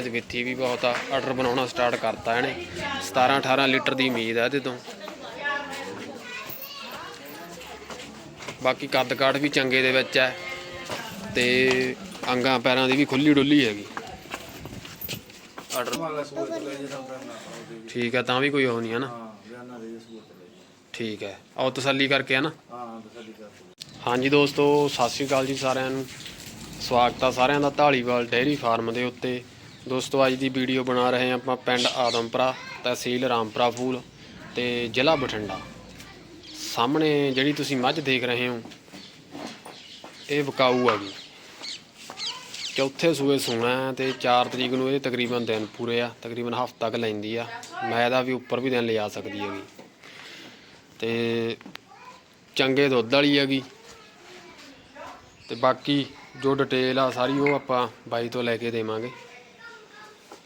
ਥਾਣਾ 'ਚ ਵਿੱਥੀ ਵੀ ਬਹੁਤ ਆ ਆਰਡਰ ਬਣਾਉਣਾ ਸਟਾਰਟ ਕਰਤਾ ਇਹਨੇ। 17 18 ਲੀਟਰ ਦੀ ਉਮੀਦ ਆ ਇਹਦੇ ਤੋਂ। ਬਾਕੀ ਕੱਦ ਕਾਠ ਵੀ ਚੰਗੇ ਦੇ ਵਿੱਚ ਹੈ ਤੇ ਅੰਗਾਂ ਪੈਰਾਂ ਦੀ ਵੀ ਖੁੱਲੀ ਡੁੱਲੀ ਹੈਗੀ। ਆਰਡਰ ਨਾ ਠੀਕ ਹੈ ਤਾਂ ਵੀ ਕੋਈ ਉਹ ਨਹੀਂ ਹੈ ਨਾ ਠੀਕ ਹੈ ਆਓ ਤਸੱਲੀ ਕਰਕੇ ਆ ਨਾ। ਹਾਂ ਕਰ ਹਾਂਜੀ ਦੋਸਤੋ ਸਤਿ ਸ਼੍ਰੀ ਅਕਾਲ ਜੀ ਸਾਰਿਆਂ ਨੂੰ। ਸਵਾਗਤ ਆ ਸਾਰਿਆਂ ਦਾ ਢਾਲੀਵਾਲ ਡੇਅਰੀ ਫਾਰਮ ਦੇ ਉੱਤੇ। ਦੋਸਤੋ, ਅੱਜ ਦੀ ਵੀਡੀਓ ਬਣਾ ਰਹੇ ਹਾਂ ਆਪਾਂ ਪਿੰਡ ਆਦਮਪੁਰਾ, ਤਹਿਸੀਲ ਰਾਮਪੁਰਾ ਫੂਲ ਤੇ ਜ਼ਿਲ੍ਹਾ ਬਠਿੰਡਾ। ਸਾਹਮਣੇ ਜਿਹੜੀ ਤੁਸੀਂ ਮੱਝ ਦੇਖ ਰਹੇ ਹੋ, ਇਹ ਵਿਕਾਊ ਆ ਗਈ ਚੌਥੇ ਸੂਏ ਸੂਣਾ ਹੈ ਤੇ 4 ਤਰੀਕ ਨੂੰ ਇਹ ਤਕਰੀਬਨ ਦਿਨ ਪੂਰੇ ਆ, ਤਕਰੀਬਨ ਹਫ਼ਤਾ ਤੱਕ ਲੈਂਦੀ ਆ। ਮੈਂ ਦਾ ਵੀ ਉੱਪਰ ਵੀ ਦਿਨ ਲਿਜਾ ਸਕਦੀ ਹੈਗੀ। ਤੇ ਚੰਗੇ ਦੁੱਧ ਵਾਲੀ ਹੈਗੀ। ਤੇ ਬਾਕੀ ਜੋ ਡਿਟੇਲ ਆ, ਸਾਰੀ ਉਹ ਆਪਾਂ ਬਾਈ ਤੋਂ ਲੈ ਕੇ ਦੇਵਾਂਗੇ।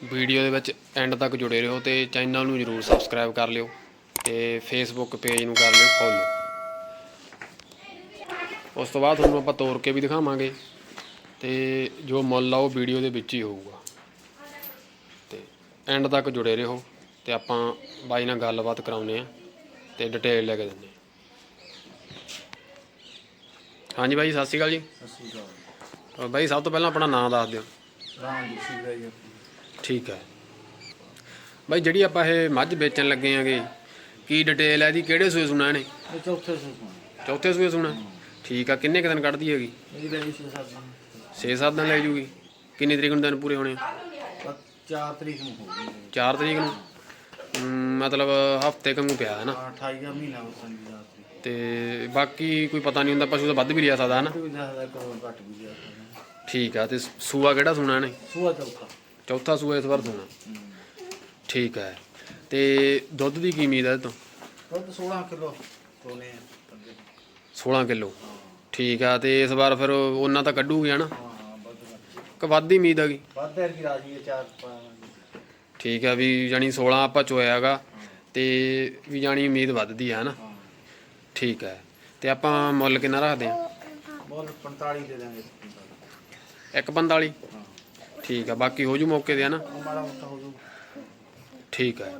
ਵੀਡੀਓ ਦੇ ਵਿੱਚ ਐਂਡ ਤੱਕ ਜੁੜੇ ਰਹੋ ਤੇ ਚੈਨਲ ਨੂੰ ਜਰੂਰ ਸਬਸਕ੍ਰਾਈਬ ਕਰ ਲਿਓ ਤੇ ਫੇਸਬੁੱਕ ਪੇਜ ਨੂੰ ਕਰ ਲਿਓ ਫੋਲੋ ਉਸ ਤੋਂ ਬਾਅਦ ਤੁਹਾਨੂੰ ਆਪਾਂ ਤੋੜ ਕੇ ਵੀ ਦਿਖਾਵਾਂਗੇ ਤੇ ਜੋ ਮੁੱਲ ਆ ਉਹ ਵੀਡੀਓ ਦੇ ਵਿੱਚ ਹੀ ਹੋਊਗਾ। ਤੇ ਐਂਡ ਤੱਕ ਜੁੜੇ ਰਹੋ ਤੇ ਆਪਾਂ ਬਾਈ ਨਾਲ ਗੱਲਬਾਤ ਕਰਾਉਨੇ ਆ ਤੇ ਡਿਟੇਲ ਲੈ ਕੇ ਦਿੰਦੇ ਹਾਂ। ਹਾਂਜੀ ਬਾਈ ਸਤਿ ਸ਼੍ਰੀ ਅਕਾਲ ਜੀ। ਸਸੀ ਦਾ ਅਹ ਬਾਈ ਸਭ ਤੋਂ ਪਹਿਲਾਂ ਆਪਣਾ ਨਾਮ ਦੱਸ ਦਿਓ। ਰਾਮ ਜੀ ਸੀ ਲੈ ਜੇ। ਠੀਕ ਹੈ। ਬਾਈ ਜਿਹੜੀ ਆਪਾਂ ਇਹ ਮੱਝ ਵੇਚਣ ਲੱਗੇ ਆਂਗੇ ਕੀ ਡਿਟੇਲ ਹੈ ਇਹਦੀ? ਕਿਹੜੇ ਸੂਏ ਸੁਣਾ ਇਹਨੇ? ਇਹ ਚੌਥੇ ਸੂਰ ਚੌਥੇ ਸੂਏ ਸੁਣਾ। ਠੀਕ ਆ ਕਿੰਨੇ ਕੁ ਦਿਨ ਕੱਢਦੀ ਹੈਗੀ? ਇਹ ਲੈ ਜੀ ਸਾਡਾ 6-7 ਦਿਨ। ਲੈ ਜੂਗੀ। ਕਿੰਨੀ ਤਰੀਕ ਨੂੰ ਦਿਨ ਪੂਰੇ ਹੋਣੇ ਆ? 4 ਤਰੀਕ ਨੂੰ ਹੋਊਗੀ 4 ਤਰੀਕ ਨੂੰ? ਮਤਲਬ ਹਫ਼ਤੇ ਕੰਗੂ ਪਿਆ ਹੈ ਨਾ? 28 ਦਾ ਮਹੀਨਾ ਦੀ ਤੇ ਬਾਕੀ ਕੋਈ ਪਤਾ ਨਹੀਂ ਹੁੰਦਾ ਪਸ਼ੂ ਤਾਂ ਵੱਧ ਵੀ ਲਿਆ ਸਕਦਾ ਹੈ ਨਾ? ਵੀ ਦਾ ਕਰੋੜ ਘੱਟ ਵੀ ਜਾ ਸਕਦਾ। ਠੀਕ ਆ ਤੇ ਸੂਆ ਕਿਹੜਾ ਸੁਣਾ ਇਹਨੇ? ਸੂਆ ਚੌਥਾ। ਚੌਥਾ ਸੂਆ ਇਸ ਵਾਰ ਸੁਣਾ ਠੀਕ ਹੈ। ਤੇ ਦੁੱਧ ਦੀ ਕੀ ਉਮੀਦ ਹੈ ਇਹ ਤੋਂ? ਦੁੱਧ 16 ਕਿਲੋ ਕੋਨੇ ਅੱਗੇ। 16 ਕਿਲੋ। ਠੀਕ ਆ ਤੇ ਇਸ ਵਾਰ ਫਿਰ ਉਹਨਾਂ ਤਾਂ ਕੱਢੂਗੀ ਹਨਾ ਹਾਂ ਹਾਂ ਵੱਧ ਵੱਧ। ਕਿ ਵੱਧ ਦੀ ਉਮੀਦ ਹੈਗੀ? ਵੱਧ ਹੈ ਕਿ ਰਾਜੀ ਹੈ ਚਾਰ ਪਾਵਾਂਗੇ ਠੀਕ ਆ ਵੀ ਜਾਨੀ 16 ਆਪਾਂ ਚੋਇਆਗਾ ਤੇ ਵੀ ਜਾਨੀ ਉਮੀਦ ਵੱਧਦੀ ਆ ਹਨਾ ਹਾਂ। ਠੀਕ ਹੈ ਤੇ ਆਪਾਂ ਮੁੱਲ ਕਿੰਨਾ ਰੱਖਦੇ ਆ? ਬੋਲ 45 ਦੇ ਦਾਂਗੇ। 145 ਹਾਂ। ਠੀਕ ਆ ਬਾਕੀ ਹੋ ਜੂ ਮੌਕੇ ਤੇ ਹਨਾ? ਉਹ ਮਾੜਾ ਮੋਟਾ ਹੋ ਜੂ ਠੀਕ ਹੈ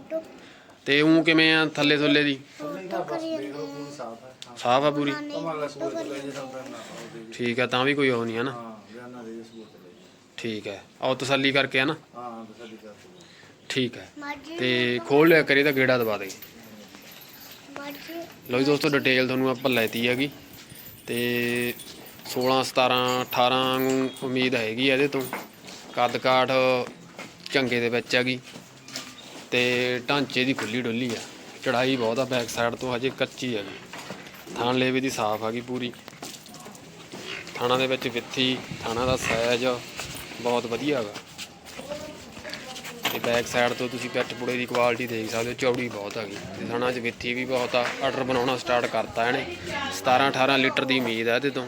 ਤੇ ਉਹ ਕਿਵੇਂ ਆ ਥੱਲੇ ਥੱਲੇ ਦੀ? ਉਹਨੇ ਬਸ ਪੂਰੀ? ਸਾਫ਼ ਹੈ ਹਾਂ ਸਾਫ਼ ਆ ਪੂਰੀ ਲੈ ਜੇ ਨਾ ਉਹਦੇ ਠੀਕ ਆ ਤਾਂ ਵੀ ਕੋਈ ਉਹ ਨਹੀਂ ਹਨਾ? ਹਾਂ ਬਿਆਨਾ ਦੇ ਸੂਰ ਤੇ ਲੈ ਜੇ ਠੀਕ ਹੈ ਆਓ ਤਸੱਲੀ ਕਰਕੇ ਹਨਾ? ਹਾਂ ਤਸੱਲੀ ਕਰ ਤੂੰ ਠੀਕ ਹੈ ਤੇ ਖੋਲ ਲਿਆ ਕਰੀ ਤਾਂ ਗੇੜਾ ਦਵਾ ਦੇ। ਲਓ ਜੀ ਦੋਸਤੋ ਡਿਟੇਲ ਤੁਹਾਨੂੰ ਆਪਾਂ ਲੈਤੀ ਹੈਗੀ। ਤੇ 16 17 18 ਨੂੰ ਉਮੀਦ ਹੈਗੀ ਆ ਇਹਦੇ ਤੋਂ। ਕੱਦ ਕਾਠ ਚੰਗੇ ਦੇ ਵਿੱਚ ਹੈਗੀ ਤੇ ਢਾਂਚੇ ਦੀ ਖੁੱਲੀ ਡੁੱਲੀ ਆ। ਚੜਾਈ ਬਹੁਤ ਆ ਬੈਕ ਸਾਈਡ ਤੋਂ, ਹਜੇ ਕੱਚੀ ਹੈਗੀ। ਥਾਣ ਲੇਵੇ ਦੀ ਸਾਫ਼ ਹੈਗੀ ਪੂਰੀ। ਥਾਣਾ ਦੇ ਵਿੱਚ ਵਿੱਥੀ, ਥਾਣਾ ਦਾ ਸਾਈਜ਼ ਬਹੁਤ ਵਧੀਆ ਹੈਗਾ ਤੇ ਬੈਕ ਸਾਈਡ ਤੋਂ ਤੁਸੀਂ ਪਿੱਠ ਪੁੜੇ ਦੀ ਕੁਆਲਿਟੀ ਦੇਖ ਸਕਦੇ ਹੋ, ਚੌੜੀ ਬਹੁਤ ਹੈਗੀ। ਤੇ ਥਾਣਾ 'ਚ ਵਿੱਥੀ ਵੀ ਬਹੁਤ ਆ। ਆਰਡਰ ਬਣਾਉਣਾ ਸਟਾਰਟ ਕਰਤਾ ਇਹਨੇ। 17 18 ਲੀਟਰ ਦੀ ਉਮੀਦ ਆ ਇਹਦੇ ਤੋਂ।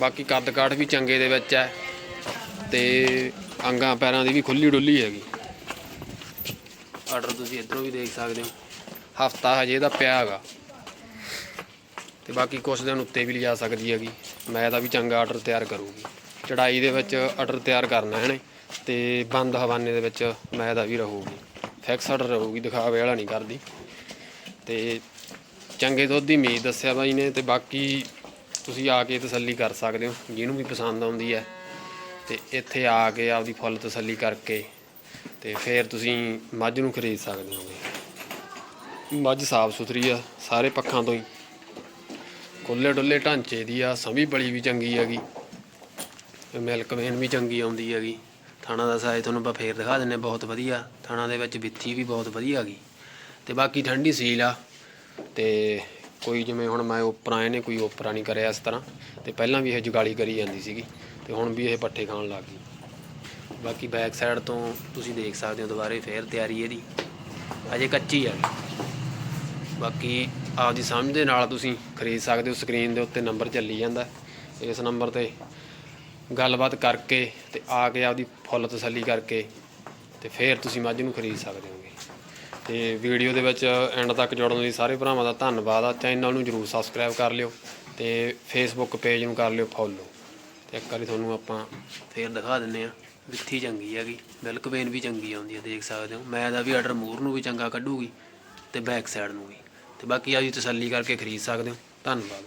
ਬਾਕੀ ਕੱਦ ਕਾਠ ਵੀ ਚੰਗੇ ਦੇ ਵਿੱਚ ਹੈ ਤੇ ਅੰਗਾਂ ਪੈਰਾਂ ਦੀ ਵੀ ਖੁੱਲੀ ਡੁੱਲੀ ਹੈਗੀ। ਆਰਡਰ ਤੁਸੀਂ ਇਧਰੋਂ ਵੀ ਦੇਖ ਸਕਦੇ ਹੋ। ਹਫਤਾ ਹਜੇ ਇਹਦਾ ਪਿਆ ਹੈਗਾ। ਤੇ ਬਾਕੀ ਕੁਛ ਦਿਨ ਉੱਤੇ ਵੀ ਲਿਜਾ ਸਕਦੀ ਹੈਗੀ। ਮੈਂ ਤਾਂ ਵੀ ਚੰਗਾ ਆਰਡਰ ਤਿਆਰ ਕਰੂਗੀ। ਚੜਾਈ ਦੇ ਵਿੱਚ ਆਰਡਰ ਤਿਆਰ ਕਰਨਾ ਇਹਨੇ ਤੇ ਬੰਦ ਹਵਾਨੇ ਦੇ ਵਿੱਚ ਮੈਂ ਦਾ ਵੀ ਰਹੂਗੀ। ਫਿਕਸ ਆਰਡਰ ਰਹੂਗੀ ਦਿਖਾਵੇ ਵਾਲਾ ਨਹੀਂ ਕਰਦੀ। ਤੇ ਚੰਗੇ ਦੁੱਧ ਦੀ ਉਮੀਦ ਦੱਸਿਆ ਬਾਈ ਨੇ। ਤੇ ਬਾਕੀ ਤੁਸੀਂ ਆ ਕੇ ਤਸੱਲੀ ਕਰ ਸਕਦੇ ਹੋ, ਜਿਹਨੂੰ ਵੀ ਪਸੰਦ ਆਉਂਦੀ ਹੈ। ਤੇ ਇੱਥੇ ਆ ਕੇ ਆਪਦੀ ਫੁੱਲ ਤਸੱਲੀ ਕਰਕੇ ਤੇ ਫਿਰ ਤੁਸੀਂ ਮੱਝ ਨੂੰ ਖਰੀਦ ਸਕਦੇ ਹੋ ਮੱਝ ਸਾਫ਼ ਸੁਥਰੀ ਆ, ਸਾਰੇ ਪੱਖਾਂ ਤੋਂ ਹੀ। ਕੁੱਲੇ ਡੁੱਲੇ ਢਾਂਚੇ ਦੀ ਆ ਸਮੀ ਬਲੀ ਵੀ ਚੰਗੀ ਹੈਗੀ। ਤੇ ਮਿਲਕ ਵੇਨ ਵੀ ਚੰਗੀ ਆਉਂਦੀ ਹੈਗੀ। ਥਾਣਾ ਦਾ ਸਾਈਜ਼ ਤੁਹਾਨੂੰ ਆਪਾਂ ਫੇਰ ਦਿਖਾ ਦਿੰਨੇ ਬਹੁਤ ਵਧੀਆ। ਥਾਣਾ ਦੇ ਵਿੱਚ ਵਿੱਥੀ ਵੀ ਬਹੁਤ ਵਧੀਆ ਹੈਗੀ। ਤੇ ਬਾਕੀ ਠੰਡੀ ਸੀਲ ਆ। ਤੇ ਕੋਈ ਜਿਵੇਂ ਹੁਣ ਮੈਂ ਉਪਰਾਂ, ਇਹਨੇ ਕੋਈ ਓਪਰਾ ਨਹੀਂ ਕਰਿਆ ਇਸ ਤਰ੍ਹਾਂ। ਤੇ ਪਹਿਲਾਂ ਵੀ ਇਹ ਜੁਗਾਲੀ ਕਰੀ ਜਾਂਦੀ ਸੀਗੀ। ਤੇ ਹੁਣ ਵੀ ਇਹ ਪੱਠੇ ਖਾਣ ਲੱਗ ਗਈ। ਬਾਕੀ ਬੈਕ ਸਾਈਡ ਤੋਂ ਤੁਸੀਂ ਦੇਖ ਸਕਦੇ ਹੋ ਦੁਬਾਰੇ ਫੇਰ ਤਿਆਰੀ ਇਹਦੀ। ਅਜੇ ਕੱਚੀ ਹੈ ਬਾਕੀ ਆਪਦੀ ਸਮਝ ਦੇ ਨਾਲ ਤੁਸੀਂ ਖਰੀਦ ਸਕਦੇ ਹੋ ਸਕਰੀਨ ਦੇ ਉੱਤੇ ਨੰਬਰ ਚੱਲੀ ਜਾਂਦਾ। ਇਸ ਨੰਬਰ ਤੇ ਗੱਲਬਾਤ ਕਰਕੇ ਤੇ ਆ ਕੇ ਆਪਦੀ ਫੁੱਲ ਤਸੱਲੀ ਕਰਕੇ ਤੇ ਫਿਰ ਤੁਸੀਂ ਮੱਝ ਨੂੰ ਖਰੀਦ ਸਕਦੇ ਹੋਗੇ। ਤੇ ਵੀਡੀਓ ਦੇ ਵਿੱਚ ਐਂਡ ਤੱਕ ਜੁੜਨ ਲਈ ਸਾਰੇ ਭਰਾਵਾਂ ਦਾ ਧੰਨਵਾਦ ਆ। ਚੈਨਲ ਨੂੰ ਜਰੂਰ ਸਬਸਕ੍ਰਾਈਬ ਕਰ ਲਿਓ ਤੇ ਫੇਸਬੁੱਕ ਪੇਜ ਨੂੰ ਕਰ ਲਿਓ ਫੋਲੋ ਤੇ ਇੱਕ ਵਾਰੀ ਤੁਹਾਨੂੰ ਆਪਾਂ ਫੇਰ ਦਿਖਾ ਦਿੰਨੇ ਆ ਵਿੱਥੀ ਚੰਗੀ ਹੈਗੀ ਮਿਲਕ ਵੇਨ ਵੀ ਚੰਗੀ ਆਉਂਦੀ ਹੈ, ਦੇਖ ਸਕਦੇ ਹੋ। ਮੈਂ ਦਾ ਵੀ ਆਰਡਰ ਮੂਰ ਨੂੰ ਵੀ ਚੰਗਾ ਕੱਢੂਗੀ ਤੇ ਬੈਕ ਸਾਈਡ ਨੂੰ ਵੀ। ਤੇ ਬਾਕੀ ਆ ਜੀ ਤਸੱਲੀ ਕਰਕੇ ਖਰੀਦ ਸਕਦੇ ਹੋ। ਧੰਨਵਾਦ।